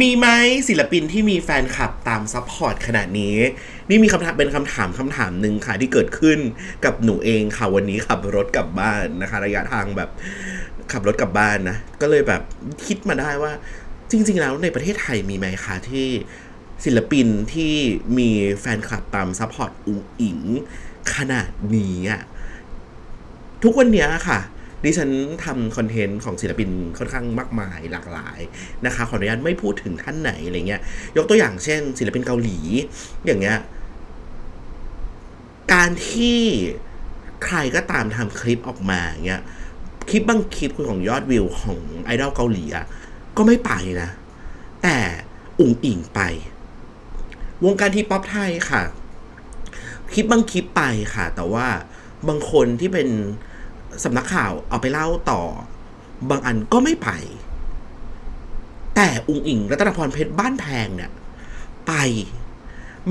มีไหมศิลปินที่มีแฟนคลับตามซัพพอร์ตขนาดนี้ นี่มีคำถามเป็นคำถามคำถามหนึ่งค่ะ ที่เกิดขึ้นกับหนูเองค่ะ วันนี้ขับรถกลับบ้านนะคะ ระยะทางแบบขับรถกลับบ้านนะ ก็เลยแบบคิดมาได้ว่า จริง ๆ แล้วในประเทศไทยมีไหมคะที่ศิลปินที่มีแฟนคลับตามซัพพอร์ตอุ๋งอิงขนาดนี้อะทุกวันนี้ค่ะ ดิฉันทำคอนเทนต์ของศิลปินค่อนข้างมากมายหลากหลายนะคะขออนุญาตไม่พูดถึงท่านไหนอะไรเงี้ยยกตัวอย่างเช่น ศิลปินเกาหลี อย่างเงี้ยการที่ใครก็ตามทำคลิปออกมาเงี้ยคลิปบางคลิปของยอดวิวของไอดอลเกาหลีอะก็ไม่ไปนะ แต่อุ๋งอิงไป วงการทีป๊อปไทยค่ะ คลิปบางคลิปไปค่ะ แต่ว่าบางคนที่เป็น สำนักข่าวเอาไปเล่าต่อ บางอันก็ไม่ไป แต่อุงอิงรัตนพรเพชรบ้านแพงเนี่ย ไป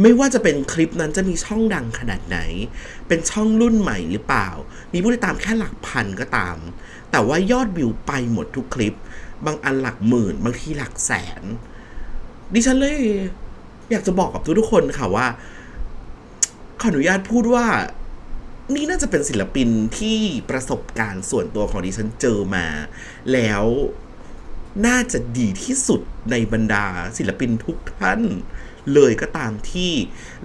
ไม่ว่าจะเป็นคลิปนั้นจะมีช่องดังขนาดไหน เป็นช่องรุ่นใหม่หรือเปล่า มีผู้ติดตามแค่หลักพันก็ตาม แต่ว่ายอดวิวไปหมดทุกคลิป บางอันหลักหมื่น บางทีหลักแสน ดิฉันเลยอยากจะบอกกับทุกๆคนค่ะว่าขออนุญาตพูดว่า นี่น่าจะเป็นศิลปินที่ประสบการณ์ส่วนตัวของดิฉันเจอมา แล้วน่าจะดีที่สุดในบรรดาศิลปินทุกท่านเลยก็ตามที่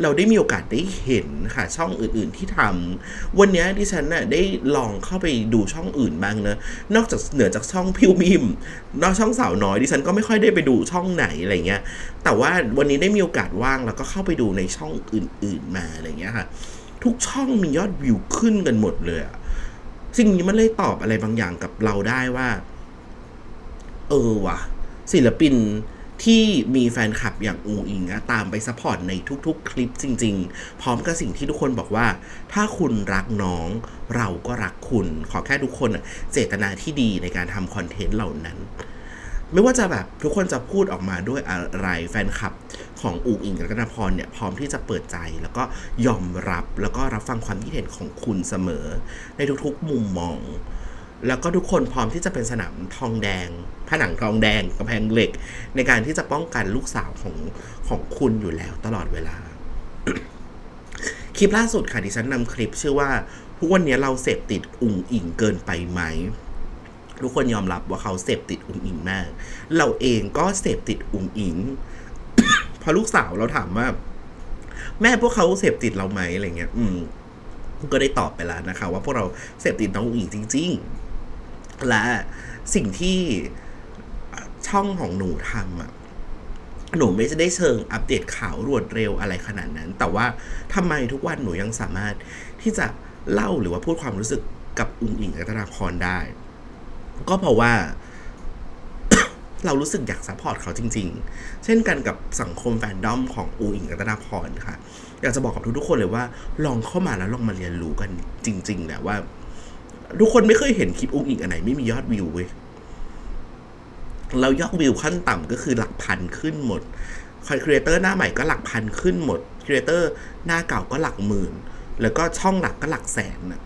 เราได้มีโอกาสได้เห็นค่ะช่องอื่นๆที่ทำวันนี้ดิฉันน่ะได้ลองเข้าไปดูช่องอื่นบ้างเนะนอกจากเหนือจากช่องพิวมิมนอกช่องสาวน้อยดิฉันก็ไม่ค่อยได้ไปดูช่องไหนอะไรเงี้ยแต่ว่าวันนี้ได้มีโอกาสว่างแล้วก็เข้าไปดูในช่องอื่น ๆมาอะไรเงี้ยค่ะ ทุกช่องมียอดวิวขึ้นกันหมดเลยอะสิ่งนี้มันเลยตอบอะไรบางอย่างกับเราได้ว่า เออว่ะ ศิลปินที่มีแฟนคลับอย่างอูอิงอะตามไปซัพพอร์ตในทุกๆ คลิปจริง ๆ พร้อมกับสิ่งที่ทุกคนบอกว่า ถ้าคุณรักน้องเราก็รักคุณ ขอแค่ทุกคนเจตนาที่ดีในการทำคอนเทนต์เหล่านั้น ไม่ว่าจะแบบทุกคนจะพูดออกมาด้วยอะไรแฟนคลับ ของอูอิงรัตนพรเนี่ยพร้อมที่จะเปิดใจแล้วก็ยอมรับแล้วก็รับฟังความคิดเห็นของคุณเสมอ ในทุกๆมุมมอง แล้วก็ทุกคนพร้อมที่จะเป็นสนามทองแดง ผนังทองแดงกำแพงเหล็ก ในการที่จะป้องกันลูกสาวของของคุณอยู่แล้วตลอดเวลา คลิปล่าสุดค่ะที่ฉันนำคลิปชื่อว่าทุกวันนี้เราเสพติดอุงอิงเกินไปไหมทุกคนยอมรับว่าเขาเสพติดอุงอิงมาก เราเองก็เสพติดอุงอิง พอลูกสาวเราถามว่า แม่พวกเขาเสพติดเราไหมอะไรเงี้ย อืม ก็ได้ตอบไปแล้วนะคะ ว่าพวกเราเสพติดน้องอุงอิงจริง ๆ และสิ่งที่ช่องของหนูทำอะหนูไม่ได้เชิงอัปเดตข่าวรวดเร็วอะไรขนาดนั้น แต่ว่าทำไมทุกวันหนูยังสามารถที่จะเล่าหรือว่าพูดความรู้สึกกับอุงอิงรัตนาพรได้ ก็เพราะว่า เรารู้สึกอยากซัพพอร์ตเขาจริง ๆ เช่นกันกับสังคมแฟนดอมของอูอิงรัตนาพรค่ะ อยากจะบอกกับทุกๆคนเลยว่า ลองเข้ามาแล้วลองมาเรียนรู้กันจริงๆแหละว่า ทุกคนไม่เคยเห็นคลิปอูอิงอันไหนไม่มียอดวิวเว้ยเรายอดวิวขั้นต่ำก็คือหลักพันขึ้นหมดคอนครีเอเตอร์หน้าใหม่ก็หลักพันขึ้นหมดครีเอเตอร์หน้าเก่าก็หลักหมื่น แล้วก็ช่องหลักก็หลักแสนน่ะ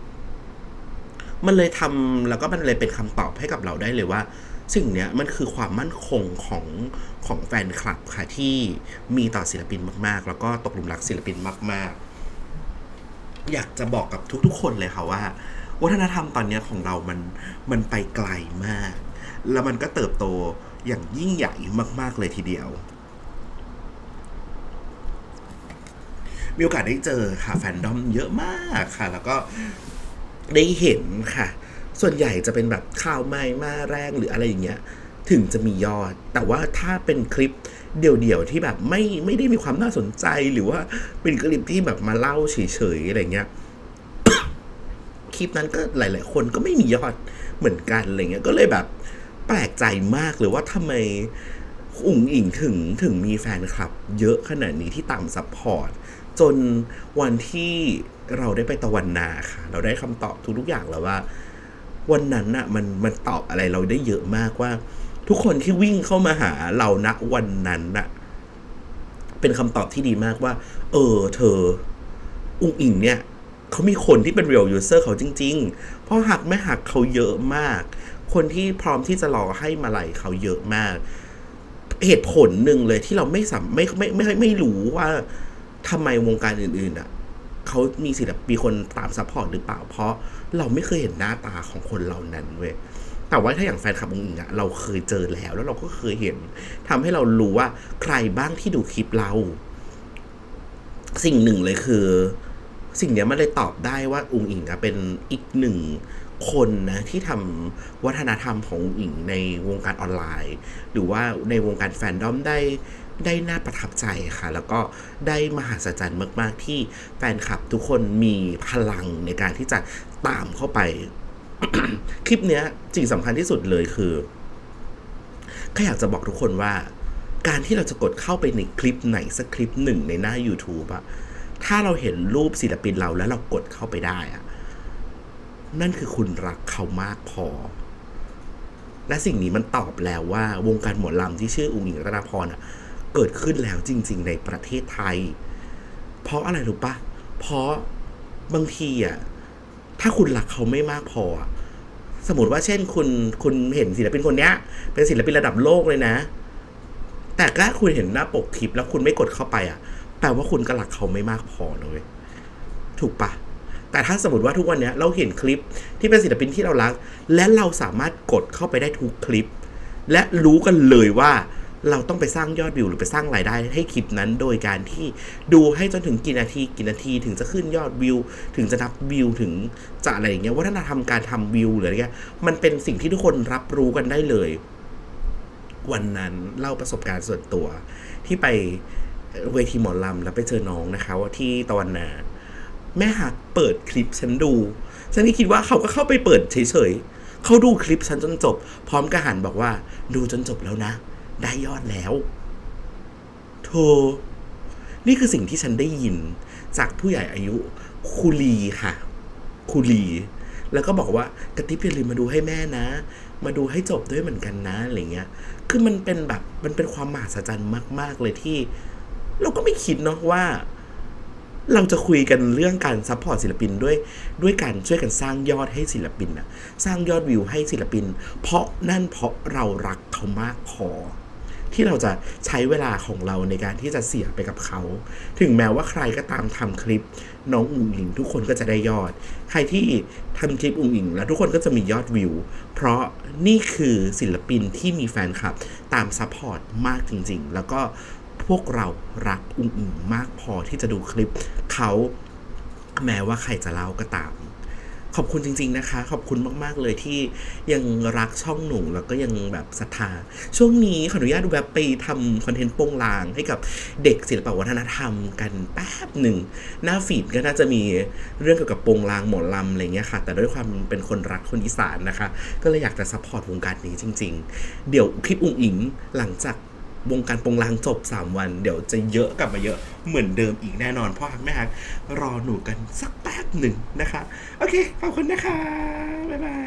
มันเลยทำแล้วก็มันเลยเป็นคำตอบให้กับเราได้เลยว่า สิ่งเนี้ยมันคือความมั่นคงของของแฟนคลับค่ะที่มีต่อศิลปินมากๆ แล้วก็ตกหลุมรักศิลปินมาก ๆ อยากจะบอกกับทุกๆ คนเลยค่ะว่า วัฒนธรรมตอนนี้ของเรามันมันไปไกลมาก แล้วมันก็เติบโตอย่างยิ่งใหญ่มาก ๆ เลยทีเดียว มีโอกาสได้เจอค่ะแฟนดอมเยอะมากค่ะ แล้วก็ได้เห็นค่ะ ส่วนใหญ่จะเป็นแบบข่าวใหม่มาแรงหรืออะไรอย่างเงี้ยถึงจะมียอด แต่ว่าถ้าเป็นคลิปเดี่ยวๆที่แบบไม่ไม่ได้มีความน่าสนใจหรือว่าเป็นคลิปที่แบบมาเล่าเฉยๆอะไรเงี้ยคลิปนั้นก็หลาย ๆ คนก็ไม่มียอดเหมือนกันอะไรเงี้ยก็เลยแบบแปลกใจมากเลยว่าทำไมอุ๋งอิงถึงถึงมีแฟนคลับ เยอะขนาดนี้ที่ตามซัพพอร์ตจนวันที่เราได้ไปตะวันนาค่ะ เราได้คำตอบทุกๆอย่างแล้วว่า วันนั้นน่ะมันมันตอบอะไรเราได้เยอะมากว่า ทุกคนที่วิ่งเข้ามาหาเราณวันนั้นน่ะเป็นคำตอบที่ดีมากว่า เออ เธอ อุงอิงเนี่ยเขามีคนที่เป็น real user เขาจริง ๆ เพราะหักไม่หักเขาเยอะมาก คนที่พร้อมที่จะรอให้มาลัยเขาเยอะมาก เหตุผลหนึ่งเลยที่เราไม่สามไม่ไม่ไม่ไม่ไม่รู้ว่าทำไมวงการอื่น ๆอะ เขามีศิลปมีคนตามซัพพอร์ตหรือเปล่า เพราะเราไม่เคยเห็นหน้าตาของคนเหล่านั้นเว้ยแต่ว่าถ้าอย่างแฟนคลับองค์อิงอะเราเคยเจอแล้วแล้วเราก็เคยเห็นทำให้เรารู้ว่าใครบ้างที่ดูคลิปเรา สิ่งหนึ่งเลยคือ สิ่งเนี้ยมันเลยตอบได้ว่าอุงอิงอะเป็นอีกหนึ่งคนนะที่ทำวัฒนธรรมของอุงอิงในวงการออนไลน์ หรือว่าในวงการแฟนดอมได้ ได้น่าประทับใจค่ะ แล้วก็ได้มหัศจรรย์มาก ๆ ที่แฟนคลับทุกคนมีพลังในการที่จะตามเข้าไป คลิปเนี้ยสิ่งสำคัญที่สุดเลยคือแค่อยากจะบอกทุกคนว่า การที่เราจะกดเข้าไปในคลิปไหนสักคลิปหนึ่งในหน้า YouTube อะถ้าเราเห็นรูปศิลปินเราแล้วเรากดเข้าไปได้อะนั่นคือคุณรักเขามากพอ และสิ่งนี้มันตอบแล้วว่าวงการหมอลำที่ชื่ออุ๋งอิงรัตนาพรอะ เกิดขึ้นแล้วจริง ๆ ในประเทศไทย เพราะอะไรรู้ปะเพราะบางทีอะถ้าคุณรักเขาไม่มากพอ สมมติว่าเช่นคุณคุณเห็นศิลปินคนเนี้ย เป็นศิลปินระดับโลกเลยนะ แต่ถ้าคุณเห็นหน้าปกคลิป แล้วคุณไม่กดเข้าไปอะ แปลว่าคุณก็รักเขาไม่มากพอเว้ยถูกปะแต่ถ้าสมมติว่าทุกวันเนี้ยเราเห็นคลิปที่เป็นศิลปินที่เรารัก และเราสามารถกดเข้าไปได้ทุกคลิป และรู้กันเลยว่า เราต้องไปสร้างยอดวิวหรือไปสร้างรายได้ให้คลิปนั้น โดยการที่ดูให้จนถึงกี่นาทีกี่นาทีถึงจะขึ้นยอดวิว ถึงจะนับวิวถึงจะอะไรอย่างเงี้ยวัฒนธรรมการทำวิวหรืออะไรเงี้ยมันเป็นสิ่งที่ทุกคนรับรู้กันได้เลย วันนั้นเล่าประสบการณ์ส่วนตัวที่ไปเวทีหมอลำแล้วไปเจอน้องนะคะว่าที่ตะวันนา แม่หักเปิดคลิปฉันดูฉันก็คิดว่าเขาก็เข้าไปเปิดเฉยๆเขาดูคลิปฉันจนจบ พร้อมกับหันบอกว่า ดูจนจบแล้วนะ ได้ยอดแล้วโธนี่คือสิ่งที่ฉันได้ยิน จากผู้ใหญ่อายุคุลีค่ะคุลี แล้วก็บอกว่ากระติบอย่าลืมมาดูให้แม่นะ มาดูให้จบด้วยเหมือนกันนะอะไรเงี้ย คือมันเป็นแบบมันเป็นความมหัศจรรย์มาก ๆ เลยที่ เราก็ไม่คิดเนาะว่า เราจะคุยกันเรื่องการซัพพอร์ตศิลปินด้วยด้วยการช่วยกันสร้างยอดให้ศิลปินนะสร้างยอดวิวให้ศิลปิน เพราะนั่นเพราะเรารักเขามากพอ ที่เราจะใช้เวลาของเราในการที่จะเสียไปกับเขา ถึงแม้ว่าใครก็ตามทำคลิปน้องอุ๋งอิงทุกคนก็จะได้ยอด ใครที่ทำคลิปอุ๋งอิงแล้วทุกคนก็จะมียอดวิว เพราะนี่คือศิลปินที่มีแฟนคลับ ตามซัพพอร์ตมากจริง ๆ แล้วก็พวกเรารักอุ๋งอิงมากพอที่จะดูคลิปเขาแม้ว่าใครจะเล่าก็ตาม ขอบคุณจริง ๆนะคะ ขอบคุณมาก ๆ เลยที่ยังรักช่องหนูแล้วก็ยังแบบศรัทธา ช่วงนี้ขออนุญาตดูแบบไปทำคอนเทนต์โป้งลางให้กับเด็กศิลปวัฒนธรรมกันแป๊บหนึ่ง หน้าฟีดก็น่าจะมีเรื่องเกี่ยวกับโปงลางหมอลำอะไรเงี้ยค่ะ แต่ด้วยความเป็นคนรักคนอีสานนะคะ ก็เลยอยากจะซัพพอร์ตวงการนี้จริง ๆ เดี๋ยวคลิปอุ้งอิงหลังจาก วงการปงลางจบ 3 วัน เดี๋ยวจะเยอะกลับมาเยอะเหมือนเดิมอีกแน่นอนพ่อฮักแม่ฮักรอหนูกันสักแป๊บหนึ่งนะคะ โอเค ขอบคุณนะคะ บ๊ายบาย